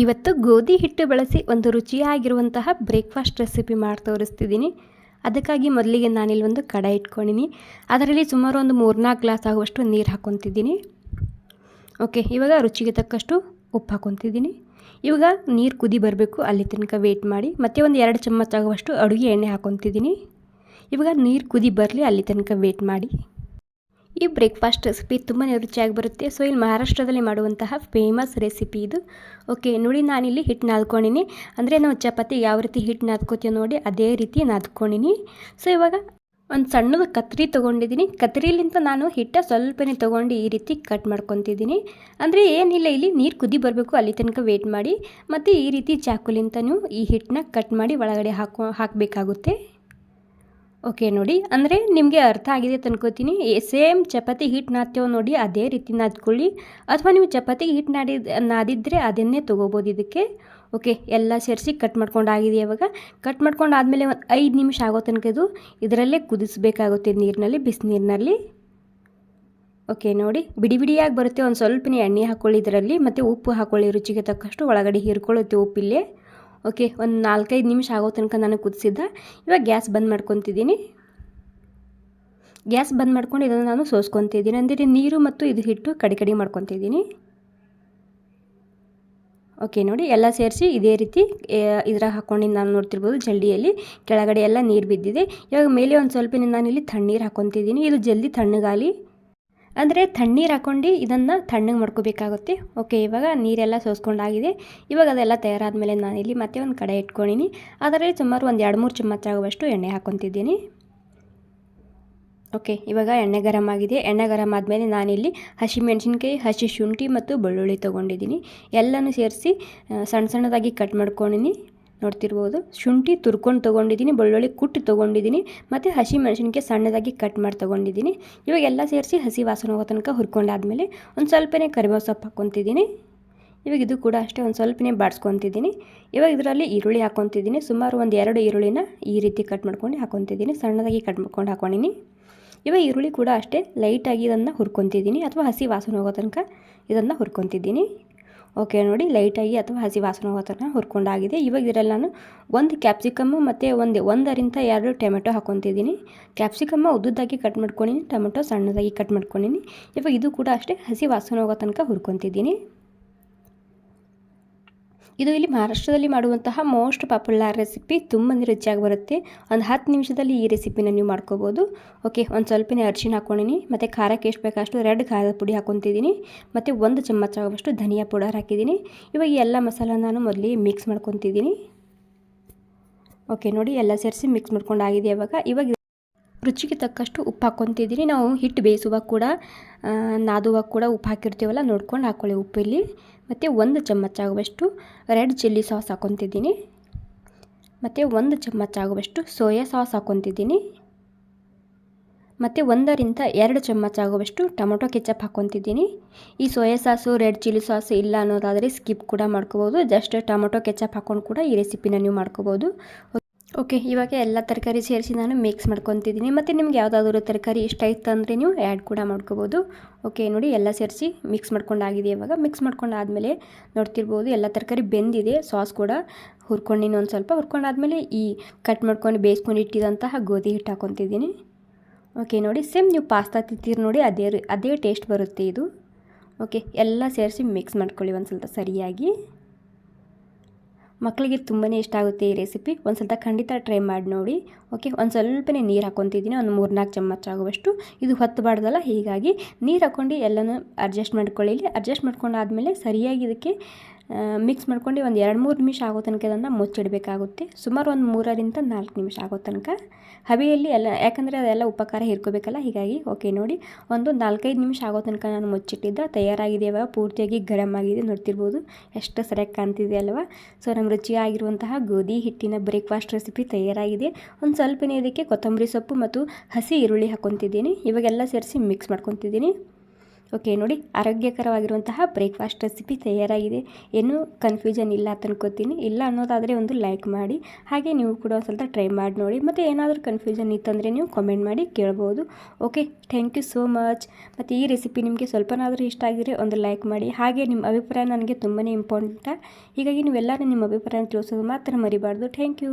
ಇವತ್ತು ಗೋಧಿ ಹಿಟ್ಟು ಬಳಸಿ ಒಂದು ರುಚಿಯಾಗಿರುವಂತಹ ಬ್ರೇಕ್ಫಾಸ್ಟ್ ರೆಸಿಪಿ ಮಾಡಿ ತೋರಿಸ್ತಿದ್ದೀನಿ. ಅದಕ್ಕಾಗಿ ಮೊದಲಿಗೆ ನಾನಿಲ್ಲಿ ಒಂದು ಕಡ ಇಟ್ಕೊಂಡಿನಿ. ಅದರಲ್ಲಿ ಸುಮಾರು ಒಂದು ಮೂರ್ನಾಲ್ಕು ಗ್ಲಾಸ್ ಆಗುವಷ್ಟು ನೀರು ಹಾಕ್ಕೊತಿದ್ದೀನಿ ಓಕೆ, ಇವಾಗ ರುಚಿಗೆ ತಕ್ಕಷ್ಟು ಉಪ್ಪು ಹಾಕ್ಕೊತಿದ್ದೀನಿ ಇವಾಗ ನೀರು ಕುದಿ ಬರಬೇಕು, ಅಲ್ಲಿ ತನಕ ವೇಟ್ ಮಾಡಿ. ಮತ್ತೆ ಒಂದು ಎರಡು ಚಮಚ ಆಗುವಷ್ಟು ಅಡುಗೆ ಎಣ್ಣೆ ಹಾಕ್ಕೊತಿದ್ದೀನಿ ಇವಾಗ ನೀರು ಕುದಿ ಬರಲಿ, ಅಲ್ಲಿ ತನಕ ವೇಟ್ ಮಾಡಿ. ಈ ಬ್ರೇಕ್ಫಾಸ್ಟ್ ರೆಸಿಪಿ ತುಂಬಾ ರುಚಿಯಾಗಿ ಬರುತ್ತೆ. ಸೊ ಇಲ್ಲಿ ಮಹಾರಾಷ್ಟ್ರದಲ್ಲಿ ಮಾಡುವಂತಹ ಫೇಮಸ್ ರೆಸಿಪಿ ಇದು. ಓಕೆ ನೋಡಿ ನಾನಿಲ್ಲಿ ಹಿಟ್ಟು ನಾದ್ಕೊಂಡಿನಿ. ಅಂದರೆ ನಾವು ಚಪಾತಿ ಯಾವ ರೀತಿ ಹಿಟ್ಟು ನಾದ್ಕೋತೀವಿ ನೋಡಿ ಅದೇ ರೀತಿ ನಾದ್ಕೊಂಡಿನಿ. ಸೊ ಇವಾಗ ಒಂದು ಸಣ್ಣದು ಕತ್ರಿ ತೊಗೊಂಡಿದ್ದೀನಿ ಕತ್ರಿಲಿಂತ ನಾನು ಹಿಟ್ಟ ಸ್ವಲ್ಪನೇ ತೊಗೊಂಡು ಈ ರೀತಿ ಕಟ್ ಮಾಡ್ಕೊತಿದ್ದೀನಿ ಅಂದರೆ ಏನಿಲ್ಲ, ಇಲ್ಲಿ ನೀರು ಕುದಿ ಬರಬೇಕು, ಅಲ್ಲಿ ತನಕ ವೇಟ್ ಮಾಡಿ. ಮತ್ತು ಈ ರೀತಿ ಚಾಕುಲಿಂತನೂ ಈ ಹಿಟ್ಟನ್ನ ಕಟ್ ಮಾಡಿ ಒಳಗಡೆ ಹಾಕೋ, ಹಾಕಬೇಕಾಗುತ್ತೆ. ಓಕೆ ನೋಡಿ. ಅಂದರೆ ನಿಮಗೆ ಅರ್ಥ ಆಗಿದೆ ಅನ್ಕೋತೀನಿ. ಸೇಮ್ ಚಪಾತಿ ಹಿಟ್ಟು ನಾದ್ತೇವೆ ನೋಡಿ, ಅದೇ ರೀತಿ ನಾದ್ಕೊಳ್ಳಿ. ಅಥವಾ ನೀವು ಚಪಾತಿ ಹಿಟ್ಟು ನಾಡಿ ನಾದಿದ್ದರೆ ಅದನ್ನೇ ತೊಗೋಬೋದು ಇದಕ್ಕೆ. ಓಕೆ ಎಲ್ಲ ಸೇರಿಸಿ ಕಟ್ ಮಾಡ್ಕೊಂಡು ಆಗಿದೆ ಇವಾಗ. ಕಟ್ ಮಾಡ್ಕೊಂಡು ಆದಮೇಲೆ ಒಂದು ಐದು ನಿಮಿಷ ಆಗೋ ತನಕ ಇದು ಇದರಲ್ಲೇ ಕುದಿಸ್ಬೇಕಾಗುತ್ತೆ ನೀರಿನಲ್ಲಿ ಬಿಸಿನೀರಿನಲ್ಲಿ ಓಕೆ ನೋಡಿ. ಬಿಡಿ ಬಿಡಿಯಾಗಿ ಬರುತ್ತೆ. ಒಂದು ಸ್ವಲ್ಪನೇ ಎಣ್ಣೆ ಹಾಕ್ಕೊಳ್ಳಿ ಇದರಲ್ಲಿ, ಮತ್ತು ಉಪ್ಪು ಹಾಕ್ಕೊಳ್ಳಿ ರುಚಿಗೆ ತಕ್ಕಷ್ಟು ಒಳಗಡೆ ಹೀರ್ಕೊಳ್ಳುತ್ತೆ ಉಪ್ಪಿಲ್ಲೇ. ಓಕೆ, ಒಂದು ನಾಲ್ಕೈದು ನಿಮಿಷ ಆಗೋ ತನಕ ನಾನು ಕುದಿಸಿದ್ದ. ಇವಾಗ ಗ್ಯಾಸ್ ಬಂದ್ ಮಾಡ್ಕೊತಿದ್ದೀನಿ. ಗ್ಯಾಸ್ ಬಂದ್ ಮಾಡ್ಕೊಂಡು ಇದನ್ನು ನಾನು ಸೋಸ್ಕೊತಿದ್ದೀನಿ. ಅಂದರೆ ನೀರು ಮತ್ತು ಇದು ಹಿಟ್ಟು ಕಡೆ ಕಡಿ ಮಾಡ್ಕೊತಿದ್ದೀನಿ. ಓಕೆ, ನೋಡಿ ಎಲ್ಲ ಸೇರಿಸಿ ಇದೇ ರೀತಿ ಇದ್ರಾಗ ಹಾಕ್ಕೊಂಡು ನಾನು ನೋಡ್ತಿರ್ಬೋದು ಜಲ್ಡಿಯಲ್ಲಿ ಕೆಳಗಡೆ ಎಲ್ಲ ನೀರು ಬಿದ್ದಿದೆ. ಇವಾಗ ಮೇಲೆ ಒಂದು ಸ್ವಲ್ಪ ಇಲ್ಲಿ ತಣ್ಣೀರು ಹಾಕ್ಕೊತಿದ್ದೀನಿ ಇದು ಜಲ್ದಿ ತಣ್ಣಗಾಲಿ ಅಂದರೆ ತಣ್ಣೀರು ಹಾಕ್ಕೊಂಡು ಇದನ್ನು ತಣ್ಣಗೆ ಮಾಡ್ಕೋಬೇಕಾಗುತ್ತೆ. ಓಕೆ ಇವಾಗ ನೀರೆಲ್ಲ ಸೋಸ್ಕೊಂಡಾಗಿದೆ. ಇವಾಗ ಅದೆಲ್ಲ ತಯಾರಾದ ನಾನಿಲ್ಲಿ ಮತ್ತೆ ಒಂದು ಕಡೆ ಇಟ್ಕೊಂಡಿನಿ. ಅದರಲ್ಲಿ ಸುಮಾರು ಒಂದು ಎರಡು ಮೂರು ಚಮಚ ಆಗುವಷ್ಟು ಎಣ್ಣೆ ಹಾಕ್ಕೊತಿದ್ದೀನಿ ಓಕೆ ಇವಾಗ ಎಣ್ಣೆ ಗರಂ ಆಗಿದೆ. ಎಣ್ಣೆ ಗರಂ ಆದಮೇಲೆ ನಾನಿಲ್ಲಿ ಹಸಿ ಮೆಣಸಿನ್ಕಾಯಿ, ಹಸಿ ಶುಂಠಿ ಮತ್ತು ಬೆಳ್ಳುಳ್ಳಿ ತೊಗೊಂಡಿದ್ದೀನಿ. ಎಲ್ಲನೂ ಸೇರಿಸಿ ಸಣ್ಣ ಸಣ್ಣದಾಗಿ ಕಟ್ ಮಾಡ್ಕೊಂಡಿನಿ. ನೋಡ್ತಿರ್ಬೋದು. ಶುಂಠಿ ತುರ್ಕೊಂಡು ತೊಗೊಂಡಿದ್ದೀನಿ ಬೆಳ್ಳುಳ್ಳಿ ಕುಟ್ಟು ತೊಗೊಂಡಿದ್ದೀನಿ ಮತ್ತು ಹಸಿ ಮೆಣಸಿನ್ಕಾಯಿ ಸಣ್ಣದಾಗಿ ಕಟ್ ಮಾಡಿ ತೊಗೊಂಡಿದ್ದೀನಿ ಇವಾಗೆಲ್ಲ ಸೇರಿಸಿ ಹಸಿ ವಾಸನೆ ಹೋಗೋ ತನಕ ಹುರ್ಕೊಂಡಾದಮೇಲೆ ಒಂದು ಸ್ವಲ್ಪನೇ ಕರಿಬೇವು ಸೊಪ್ಪು ಹಾಕ್ಕೊತಿದ್ದೀನಿ ಇವಾಗ ಇದು ಕೂಡ ಅಷ್ಟೇ ಒಂದು ಸ್ವಲ್ಪನೇ ಬಾಡಿಸ್ಕೊತಿದ್ದೀನಿ ಇವಾಗ ಇದರಲ್ಲಿ ಈರುಳ್ಳಿ ಹಾಕ್ಕೊತಿದ್ದೀನಿ ಸುಮಾರು ಒಂದು ಎರಡು ಈರುಳ್ಳಿನ ಈ ರೀತಿ ಕಟ್ ಮಾಡ್ಕೊಂಡು ಹಾಕ್ಕೊತಿದ್ದೀನಿ ಸಣ್ಣದಾಗಿ ಕಟ್ ಮಾಡ್ಕೊಂಡು ಹಾಕ್ಕೊಂಡಿನಿ ಇವಾಗ ಈರುಳ್ಳಿ ಕೂಡ ಅಷ್ಟೇ ಲೈಟಾಗಿ ಇದನ್ನು ಹುರ್ಕೊತಿದ್ದೀನಿ ಅಥವಾ ಹಸಿ ವಾಸನೆ ಹೋಗೋ ತನಕ ಇದನ್ನು ಹುರ್ಕೊತಿದ್ದೀನಿ ಓಕೆ ನೋಡಿ ಲೈಟಾಗಿ ಅಥವಾ ಹಸಿ ವಾಸನೆ ಹೋಗೋ ತನಕ ಹುರ್ಕೊಂಡಾಗಿದೆ. ಇವಾಗ ಇದರಲ್ಲಿ ನಾನು ಒಂದು ಕ್ಯಾಪ್ಸಿಕಮ್ಮು ಮತ್ತು ಒಂದು ಒಂದರಿಂದ ಎರಡು ಟೊಮೆಟೊ ಹಾಕ್ಕೊತಿದ್ದೀನಿ. ಕ್ಯಾಪ್ಸಿಕಮ್ಮ ಉದ್ದುದ್ದಾಗಿ ಕಟ್ ಮಾಡ್ಕೊಂಡಿನಿ, ಟೊಮೆಟೊ ಸಣ್ಣದಾಗಿ ಕಟ್ ಮಾಡ್ಕೊಂಡಿನಿ. ಇವಾಗ ಇದು ಕೂಡ ಅಷ್ಟೇ ಹಸಿ ವಾಸನೆ ಹೋಗೋ ತನಕ ಹುರ್ಕೊತಿದ್ದೀನಿ. ಇದು ಇಲ್ಲಿ ಮಹಾರಾಷ್ಟ್ರದಲ್ಲಿ ಮಾಡುವಂತಹ ಮೋಸ್ಟ್ ಪಾಪ್ಯುಲರ್ ರೆಸಿಪಿ ತುಂಬ ರುಚಿಯಾಗಿ ಬರುತ್ತೆ. ಒಂದು ಹತ್ತು ನಿಮಿಷದಲ್ಲಿ ಈ ರೆಸಿಪಿನ ನೀವು ಮಾಡ್ಕೋಬೋದು. ಓಕೆ ಒಂದು ಸ್ವಲ್ಪನೇ ಅರ್ಶಿನ ಹಾಕೊಂಡಿನಿ ಮತ್ತು ಖಾರಕ್ಕೆ ಎಷ್ಟು ಬೇಕಷ್ಟು ರೆಡ್ ಖಾರದ ಪುಡಿ ಹಾಕ್ಕೊತಿದ್ದೀನಿ ಮತ್ತು ಒಂದು ಚಮಚ ಆಗುವಷ್ಟು ಧನಿಯಾ ಪೌಡರ್ ಹಾಕಿದ್ದೀನಿ ಇವಾಗ ಎಲ್ಲ ಮಸಾಲ ನಾನು ಮೊದಲಿಗೆ ಮಿಕ್ಸ್ ಮಾಡ್ಕೊತಿದ್ದೀನಿ ಓಕೆ ನೋಡಿ ಎಲ್ಲ ಸೇರಿಸಿ ಮಿಕ್ಸ್ ಮಾಡ್ಕೊಂಡು ಆಗಿದೆ ಇವಾಗ. ಇವಾಗ ರುಚಿಗೆ ತಕ್ಕಷ್ಟು ಉಪ್ಪು ಹಾಕ್ಕೊತಿದ್ದೀನಿ ನಾವು ಹಿಟ್ಟು ಬೇಯಿಸುವಾಗ ಕೂಡ ನಾದುವಾಗ ಕೂಡ ಉಪ್ಪು ಹಾಕಿರ್ತೀವಲ್ಲ, ನೋಡ್ಕೊಂಡು ಹಾಕ್ಕೊಳ್ಳಿ ಉಪ್ಪಿಲ್ಲಿ. ಮತ್ತು ಒಂದು ಚಮಚ ಆಗುವಷ್ಟು ರೆಡ್ ಚಿಲ್ಲಿ ಸಾಸ್ ಹಾಕ್ಕೊತಿದ್ದೀನಿ ಮತ್ತು ಒಂದು ಚಮಚ ಆಗುವಷ್ಟು ಸೋಯಾ ಸಾಸ್ ಹಾಕ್ಕೊತಿದ್ದೀನಿ ಮತ್ತು ಒಂದರಿಂದ ಎರಡು ಚಮಚ ಆಗುವಷ್ಟು ಟೊಮೊಟೊ ಕೆಚಪ್ ಹಾಕ್ಕೊತಿದ್ದೀನಿ ಈ soya sauce, red chilli sauce ಇಲ್ಲ ಅನ್ನೋದಾದರೆ ಸ್ಕಿಪ್ ಕೂಡ ಮಾಡ್ಕೋಬೋದು ಜಸ್ಟ್ ಟೊಮೊಟೊ ಕೆಚಪ್ ಹಾಕ್ಕೊಂಡು ಕೂಡ ಈ ರೆಸಿಪಿನ ನೀವು ಮಾಡ್ಕೋಬೋದು ಓಕೆ, ಇವಾಗ ಎಲ್ಲ ತರಕಾರಿ ಸೇರಿಸಿ ನಾನು ಮಿಕ್ಸ್ ಮಾಡ್ಕೊತಿದ್ದೀನಿ. ಮತ್ತು ನಿಮ್ಗೆ ಯಾವುದಾದ್ರು ತರಕಾರಿ ಇಷ್ಟ ಇತ್ತು ಅಂದರೆ ನೀವು ಆ್ಯಡ್ ಕೂಡ ಮಾಡ್ಕೋಬೋದು. ಓಕೆ, ನೋಡಿ ಎಲ್ಲ ಸೇರಿಸಿ ಮಿಕ್ಸ್ ಮಾಡ್ಕೊಂಡಾಗಿದೆ ಇವಾಗ. ಮಿಕ್ಸ್ ಮಾಡ್ಕೊಂಡಾದಮೇಲೆ ನೋಡ್ತಿರ್ಬೋದು ಎಲ್ಲ ತರಕಾರಿ ಬೆಂದಿದೆ ಸಾಸ್ ಕೂಡ ಹುರ್ಕೊಂಡು ಒಂದು ಸ್ವಲ್ಪ ಹುರ್ಕೊಂಡಾದ್ಮೇಲೆ ಈ ಕಟ್ ಮಾಡ್ಕೊಂಡು ಬೇಯಿಸ್ಕೊಂಡು ಇಟ್ಟಿದಂತಹ ಗೋಧಿ ಹಿಟ್ಟು ಹಾಕೊತಿದ್ದೀನಿ. ಓಕೆ, ನೋಡಿ ಸೇಮ್ ನೀವು ಪಾಸ್ತಾ ತಿಂತೀರಿ ನೋಡಿ ಅದೇ ಅದೇ ಟೇಸ್ಟ್ ಬರುತ್ತೆ ಇದು. ಓಕೆ, ಎಲ್ಲ ಸೇರಿಸಿ ಮಿಕ್ಸ್ ಮಾಡ್ಕೊಳ್ಳಿ ಒಂದು ಸ್ವಲ್ಪ ಸರಿಯಾಗಿ. ಮಕ್ಕಳಿಗೆ ತುಂಬಾ ಇಷ್ಟ ಆಗುತ್ತೆ ಈ ರೆಸಿಪಿ ಒಂದು ಸ್ವಲ್ಪ ಖಂಡಿತ ಟ್ರೈ ಮಾಡಿ ನೋಡಿ. ಓಕೆ ಒಂದು ಸ್ವಲ್ಪನೇ ನೀರು ಹಾಕೊತಿದ್ದೀನಿ ಒಂದು ಮೂರು ನಾಲ್ಕು ಚಮಚ ಆಗುವಷ್ಟು. ಇದು ಹೊತ್ತಬಾರ್ದಲ್ಲ ಹೀಗಾಗಿ ನೀರು ಹಾಕ್ಕೊಂಡು ಎಲ್ಲನೂ ಅಡ್ಜಸ್ಟ್ ಮಾಡ್ಕೊಳ್ಳಿ. ಅಡ್ಜಸ್ಟ್ ಮಾಡ್ಕೊಂಡಾದಮೇಲೆ ಸರಿಯಾಗಿ ಇದಕ್ಕೆ ಮಿಕ್ಸ್ ಮಾಡ್ಕೊಂಡು ಒಂದು ಎರಡು ಮೂರು ನಿಮಿಷ ಆಗೋ ತನಕ ಅದನ್ನು ಮುಚ್ಚಿಡಬೇಕಾಗುತ್ತೆ. ಸುಮಾರು ಒಂದು ಮೂರರಿಂದ ನಾಲ್ಕು ನಿಮಿಷ ಆಗೋ ತನಕ. ಹಬೆಯಲ್ಲಿ ಎಲ್ಲ, ಯಾಕಂದರೆ ಅದೆಲ್ಲ ಉಪಕಾರ ಹಿರ್ಕೋಬೇಕಲ್ಲ, ಹೀಗಾಗಿ ಓಕೆ ನೋಡಿ. ಒಂದು ನಾಲ್ಕೈದು ನಿಮಿಷ ಆಗೋ ತನಕ ನಾನು ಮುಚ್ಚಿಟ್ಟಿದ್ದೆ, ತಯಾರಾಗಿದೆ ಇವಾಗ ಪೂರ್ತಿಯಾಗಿ ಗರಮ್ ಆಗಿದೆ, ನೋಡ್ತಿರ್ಬೋದು. ಎಷ್ಟು ಸರಿಯಾಗಿ ಕಾಣ್ತಿದೆ ಅಲ್ವಾ. ಸೊ ನಮ್ಮ ರುಚಿಯಾಗಿರುವಂತಹ ಗೋಧಿ ಹಿಟ್ಟಿನ ಬ್ರೇಕ್ಫಾಸ್ಟ್ ರೆಸಿಪಿ ತಯಾರಾಗಿದೆ. ಒಂದು ಸ್ವಲ್ಪನೇ ಇದಕ್ಕೆ ಕೊತ್ತಂಬರಿ ಸೊಪ್ಪು ಮತ್ತು ಹಸಿ ಈರುಳ್ಳಿ ಹಾಕ್ಕೊತಿದ್ದೀನಿ ಇವಾಗೆಲ್ಲ ಸೇರಿಸಿ ಮಿಕ್ಸ್ ಮಾಡ್ಕೊತಿದ್ದೀನಿ. ಓಕೆ, ನೋಡಿ, ಆರೋಗ್ಯಕರವಾಗಿರುವಂತಹ ಬ್ರೇಕ್ಫಾಸ್ಟ್ ರೆಸಿಪಿ ತಯಾರಾಗಿದೆ. ಏನೂ ಕನ್ಫ್ಯೂಷನ್ ಇಲ್ಲ ಅಂತ ಅನ್ಕೋತೀನಿ. ಇಲ್ಲ ಅನ್ನೋದಾದರೆ ಒಂದು ಲೈಕ್ ಮಾಡಿ, ಹಾಗೆ ನೀವು ಕೂಡ ಒಂದು ಸ್ವಲ್ಪ ಟ್ರೈ ಮಾಡಿ ನೋಡಿ. ಮತ್ತು ಏನಾದರೂ ಕನ್ಫ್ಯೂಷನ್ ಇತ್ತಂದರೆ ನೀವು ಕಾಮೆಂಟ್ ಮಾಡಿ ಕೇಳ್ಬೋದು. Okay thank you so much ಮತ್ತು ಈ ರೆಸಿಪಿ ನಿಮಗೆ ಸ್ವಲ್ಪನಾದರೂ ಇಷ್ಟ ಆಗಿದ್ರೆ ಒಂದು ಲೈಕ್ ಮಾಡಿ. ಹಾಗೆ ನಿಮ್ಮ ಅಭಿಪ್ರಾಯ ನನಗೆ ತುಂಬಾ ಇಂಪಾರ್ಟೆಂಟ ಹೀಗಾಗಿ ನೀವೆಲ್ಲರೂ ನಿಮ್ಮ ಅಭಿಪ್ರಾಯ ತಿಳಿಸೋದು ಮಾತ್ರ ಮರಿಬಾರ್ದು. Thank you